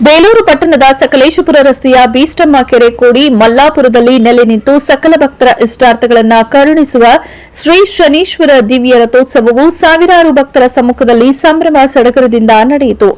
ಬೇಲೂರು ಪಟ್ಟಣದ ಸಕಲೇಶಪುರ ರಸ್ತೆಯ ಬೀಸ್ಟಮ್ಮ ಕೆರೆ ಕೋಡಿ ಮಲ್ಲಾಪುರದಲ್ಲಿ ನೆಲೆ ನಿಂತು ಸಕಲ ಭಕ್ತರ ಇಷ್ಟಾರ್ಥಗಳನ್ನು ಕರುಣಿಸುವ ಶ್ರೀ ಶನೀಶ್ವರ ದಿವ್ಯ ರಥೋತ್ಸವವು ಸಾವಿರಾರು ಭಕ್ತರ ಸಮ್ಮುಖದಲ್ಲಿ ಸಂಭ್ರಮ ಸಡಗರದಿಂದ ನಡೆಯಿತು.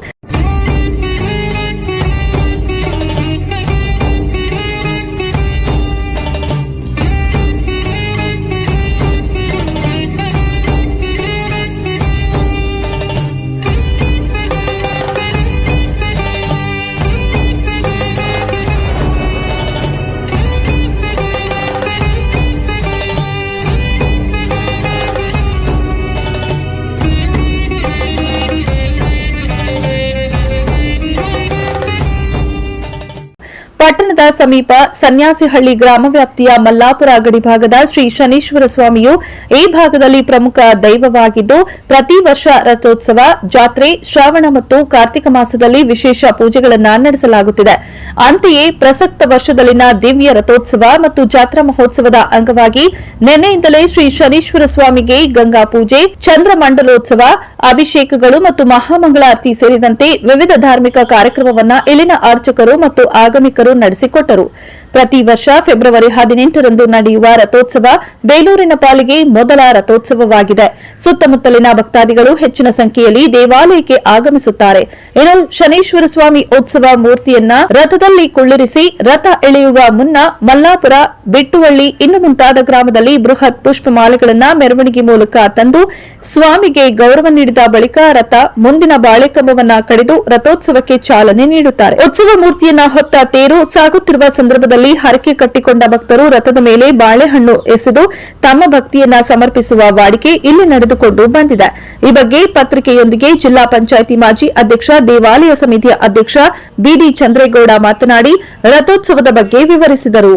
ಪಟ್ಟಣದ ಸಮೀಪ ಸನ್ಯಾಸಿಹಳ್ಳಿ ಗ್ರಾಮ ವ್ಯಾಪ್ತಿಯ ಮಲ್ಲಾಪುರ ಗಡಿಭಾಗದ ಶ್ರೀ ಶನೀಶ್ವರ ಸ್ವಾಮಿಯು ಈ ಭಾಗದಲ್ಲಿ ಪ್ರಮುಖ ದೈವವಾಗಿದ್ದು, ಪ್ರತಿ ವರ್ಷ ರಥೋತ್ಸವ, ಜಾತ್ರೆ, ಶ್ರಾವಣ ಮತ್ತು ಕಾರ್ತಿಕ ಮಾಸದಲ್ಲಿ ವಿಶೇಷ ಪೂಜೆಗಳನ್ನು ನಡೆಸಲಾಗುತ್ತಿದೆ. ಅಂತೆಯೇ ಪ್ರಸಕ್ತ ವರ್ಷದಲ್ಲಿನ ದಿವ್ಯ ರಥೋತ್ಸವ ಮತ್ತು ಜಾತ್ರಾ ಮಹೋತ್ಸವದ ಅಂಗವಾಗಿ ನಿನ್ನೆಯಿಂದಲೇ ಶ್ರೀ ಶನೀಶ್ವರ ಸ್ವಾಮಿಗೆ ಗಂಗಾ ಪೂಜೆ, ಚಂದ್ರಮಂಡಲೋತ್ಸವ, ಅಭಿಷೇಕಗಳು ಮತ್ತು ಮಹಾಮಂಗಳಾರತಿ ಸೇರಿದಂತೆ ವಿವಿಧ ಧಾರ್ಮಿಕ ಕಾರ್ಯಕ್ರಮವನ್ನು ಇಲ್ಲಿನ ಅರ್ಚಕರು ಮತ್ತು ಆಗಮಿಕರು ನಡೆಸಿಕೊಟ್ಟರು ಪ್ರತಿ ವರ್ಷ ಫೆಬ್ರವರಿ ಹದಿನೆಂಟರಂದು ನಡೆಯುವ ರಥೋತ್ಸವ ಬೇಲೂರಿನ ಪಾಲಿಗೆ ಮೊದಲ ರಥೋತ್ಸವವಾಗಿದೆ. ಸುತ್ತಮುತ್ತಲಿನ ಭಕ್ತಾದಿಗಳು ಹೆಚ್ಚಿನ ಸಂಖ್ಯೆಯಲ್ಲಿ ದೇವಾಲಯಕ್ಕೆ ಆಗಮಿಸುತ್ತಾರೆ. ಇನ್ನು ಶನೇಶ್ವರ ಸ್ವಾಮಿ ಉತ್ಸವ ಮೂರ್ತಿಯನ್ನ ರಥದಲ್ಲಿ ಕುಳ್ಳಿರಿಸಿ ರಥ ಎಳೆಯುವ ಮುನ್ನ ಮಲ್ಲಾಪುರ, ಬಿಟ್ಟುವಳ್ಳಿ, ಇನ್ನು ಮುಂತಾದ ಗ್ರಾಮದಲ್ಲಿ ಬೃಹತ್ ಪುಷ್ಪಮಾಲೆಗಳನ್ನು ಮೆರವಣಿಗೆ ಮೂಲಕ ತಂದು ಸ್ವಾಮಿಗೆ ಗೌರವ ನೀಡಿದ ಬಳಿಕ ರಥ ಮುಂದಿನ ಬಾಳೆಕಂಬವನ್ನ ಕಡಿದು ರಥೋತ್ಸವಕ್ಕೆ ಚಾಲನೆ ನೀಡುತ್ತಾರೆ. ಉತ್ಸವ ಮೂರ್ತಿಯನ್ನ ಹೊತ್ತ ತೇರು ಸಾಗುತ್ತಿರುವ ಸಂದರ್ಭದಲ್ಲಿ ಹರಕೆ ಕಟ್ಟಿಕೊಂಡ ಭಕ್ತರು ರಥದ ಮೇಲೆ ಬಾಳೆಹಣ್ಣು ಎಸೆದು ತಮ್ಮ ಭಕ್ತಿಯನ್ನ ಸಮರ್ಪಿಸುವ ವಾಡಿಕೆ ಇಲ್ಲಿ ನಡೆದುಕೊಂಡು ಬಂದಿದೆ. ಈ ಬಗ್ಗೆ ಪತ್ರಿಕೆಯೊಂದಿಗೆ ಜಿಲ್ಲಾ ಪಂಚಾಯಿತಿ ಮಾಜಿ ಅಧ್ಯಕ್ಷ, ದೇವಾಲಯ ಸಮಿತಿಯ ಅಧ್ಯಕ್ಷ ಬಿಡಿ ಚಂದ್ರೇಗೌಡ ಮಾತನಾಡಿ, ರಥೋತ್ಸವದ ಬಗ್ಗೆ ವಿವರಿಸಿದರು.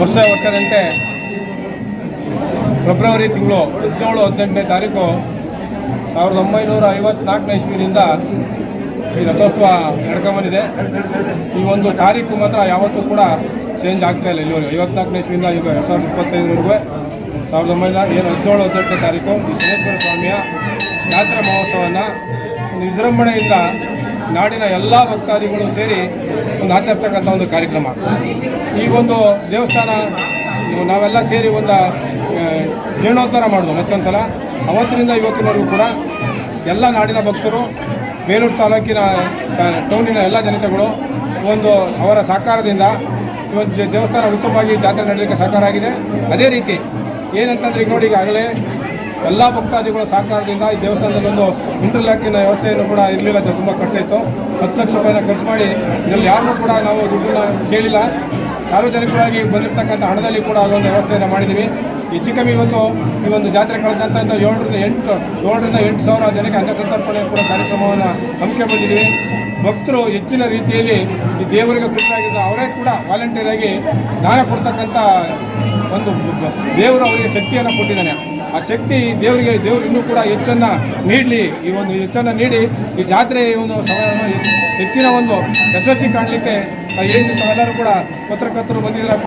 ವರ್ಷ ವರ್ಷದಂತೆ ಫೆಬ್ರವರಿ ತಿಂಗಳು ಹದಿನೇಳು, ಹದಿನೆಂಟನೇ ತಾರೀಕು ಸಾವಿರದ ಒಂಬೈನೂರ ಐವತ್ನಾಲ್ಕನೇ ಇಸ್ವಿನಿಂದ ಈ ರಥೋತ್ಸವ ನಡ್ಕೊಂಬಂದಿದೆ ಈ ಒಂದು ತಾರೀಕು ಮಾತ್ರ ಯಾವತ್ತೂ ಕೂಡ ಚೇಂಜ್ ಆಗ್ತಾ ಇಲ್ಲ ಇಲ್ಲಿವರೆಗೆ. ಐವತ್ನಾಲ್ಕನೇ ಇಸ್ವಿಯಿಂದ ಈಗ ಎರಡು ಸಾವಿರದ ಇಪ್ಪತ್ತೈದರವರೆಗೂ ಸಾವಿರದ ಒಂಬೈನೂರ ಏನು ಹದಿನೇಳು, ಹದಿನೆಂಟನೇ ತಾರೀಕು ಈ ಶನೇಶ್ವರ ಸ್ವಾಮಿಯ ಜಾತ್ರಾ ಮಹೋತ್ಸವವನ್ನು ವಿಜೃಂಭಣೆಯಿಂದ ನಾಡಿನ ಎಲ್ಲ ಭಕ್ತಾದಿಗಳು ಸೇರಿ ಒಂದು ಆಚರಿಸ್ತಕ್ಕಂಥ ಒಂದು ಕಾರ್ಯಕ್ರಮ. ಈ ಒಂದು ದೇವಸ್ಥಾನ, ನಾವೆಲ್ಲ ಸೇರಿ ಒಂದು ಜೀರ್ಣೋದ್ಧಾರ ಮಾಡಿದ್ವು ಮತ್ತೊಂದು ಸಲ ಅವತ್ತಿನಿಂದ ಇವತ್ತಿನವರೆಗೂ ಕೂಡ ಎಲ್ಲ ನಾಡಿನ ಭಕ್ತರು, ಬೇಲೂರು ತಾಲೂಕಿನ ಟೌನಿನ ಎಲ್ಲ ಜನತೆಗಳು ಒಂದು ಅವರ ಸಹಕಾರದಿಂದ ಇವತ್ತು ದೇವಸ್ಥಾನ ಉತ್ತಮವಾಗಿ ಜಾತ್ರೆ ನಡೆಯಲಿಕ್ಕೆ ಸಹಕಾರ ಆಗಿದೆ. ಅದೇ ರೀತಿ ಏನಂತಂದ್ರೆ ಈಗ ನೋಡಿ, ಈಗಾಗಲೇ ಎಲ್ಲ ಭಕ್ತಾದಿಗಳ ಸಹಕಾರದಿಂದ ಈ ದೇವಸ್ಥಾನದಲ್ಲಿ ಒಂದು ಇಂಟರ್ಲಾಕಿನ ವ್ಯವಸ್ಥೆಯನ್ನು ಕೂಡ ಇರಲಿಲ್ಲ ತುಂಬ ಕಷ್ಟ ಹತ್ತು ಲಕ್ಷ ರೂಪಾಯಿನ ಖರ್ಚು ಮಾಡಿ ಇದರಲ್ಲಿ ಯಾರನ್ನೂ ಕೂಡ ನಾವು ದುಡ್ಡನ್ನ ಕೇಳಿಲ್ಲ. ಸಾರ್ವಜನಿಕರಾಗಿ ಬಂದಿರತಕ್ಕಂಥ ಹಣದಲ್ಲಿ ಕೂಡ ಅದೊಂದು ವ್ಯವಸ್ಥೆಯನ್ನು ಮಾಡಿದ್ದೀವಿ ಹೆಚ್ಚು ಕಮ್ಮಿ ಇವತ್ತು ಈ ಒಂದು ಜಾತ್ರೆ ಕಳೆದಂಥ ಏಳರಿಂದ ಎಂಟು ಏಳರಿಂದ ಎಂಟು ಸಾವಿರ ಜನಕ್ಕೆ ಅನ್ನ ಸಂತರ್ಪಣೆ ಕೂಡ ಕಾರ್ಯಕ್ರಮವನ್ನು ಹಮ್ಮಿಕೊಂಡಿದ್ದೀವಿ ಭಕ್ತರು ಹೆಚ್ಚಿನ ರೀತಿಯಲ್ಲಿ ಈ ದೇವರಿಗೆ ಖುಷಿಯಾಗಿದ್ದು ಅವರೇ ಕೂಡ ವಾಲಂಟಿಯರ್ ಆಗಿ ದಾನ ಕೊಡ್ತಕ್ಕಂಥ ಒಂದು ದೇವರು ಅವರಿಗೆ ಶಕ್ತಿಯನ್ನು ಕೊಟ್ಟಿದ್ದಾನೆ. ಆ ಶಕ್ತಿ ದೇವರಿಗೆ, ದೇವರು ಇನ್ನೂ ಕೂಡ ಹೆಚ್ಚನ್ನು ನೀಡಲಿ. ಈ ಒಂದು ಹೆಚ್ಚನ್ನು ನೀಡಿ ಈ ಜಾತ್ರೆ ಈ ಒಂದು ಹೆಚ್ಚಿನ ಒಂದು ಯಶಸ್ವಿ ಕಾಣಲಿಕ್ಕೆ ಏನು ಎಲ್ಲರೂ ಕೂಡ ಪತ್ರಕರ್ತರು ಬಂದಿದ್ದಾರೆ.